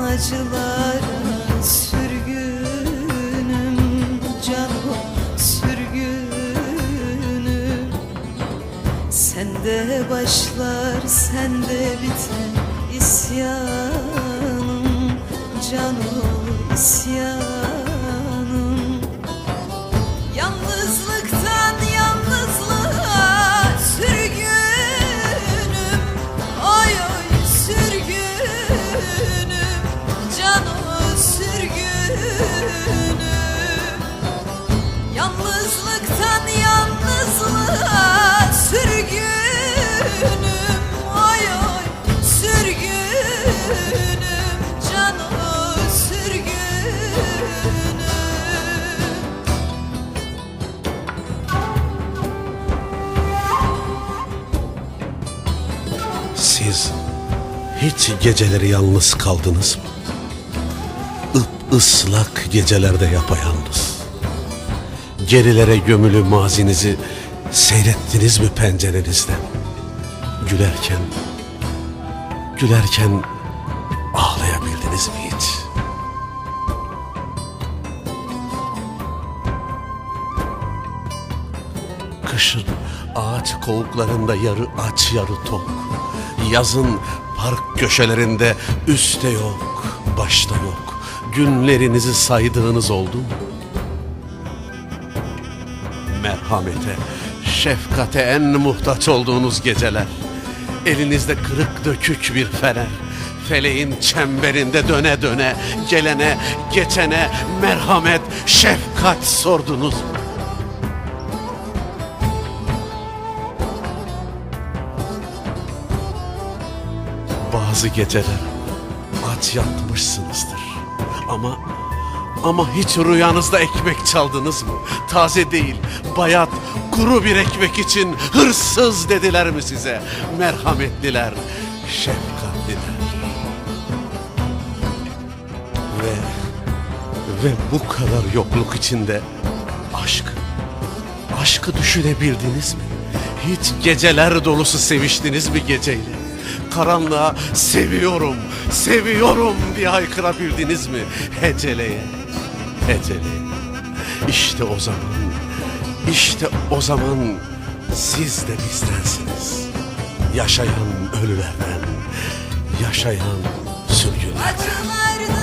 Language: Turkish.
acılara sürgünüm canım sürgünüm. Sende başlar sende biter isyanım canım isyanım Siz hiç geceleri yalnız kaldınız mı? Ip ıslak gecelerde yapayalnız. Gerilere gömülü mazinizi seyrettiniz mi pencerenizden? Gülerken, gülerken ağlayabildiniz mi hiç? Kışın ağaç kovuklarında yarı aç yarı tok. Yazın park köşelerinde üstte yok, başta yok. Günlerinizi saydığınız oldu mu? Merhamete, şefkate en muhtaç olduğunuz geceler. Elinizde kırık dökük bir fener. Feleğin çemberinde döne döne, gelene, geçene merhamet, şefkat sordunuz mu? Bazı geceler aç yatmışsınızdır. Ama ama hiç rüyanızda ekmek çaldınız mı? Taze değil, bayat, kuru bir ekmek için hırsız dediler mi size? Merhametliler, şefkatliler. Ve ve bu kadar yokluk içinde aşk, aşkı düşünebildiniz mi? Hiç geceler dolusu seviştiniz mi geceyle? Karanlığa seviyorum, seviyorum diye haykırabildiniz mi? Heceleye, heceleye. İşte o zaman, işte o zaman siz de bizdensiniz. Yaşayan ölülerden, yaşayan sürgünlerden. Acılar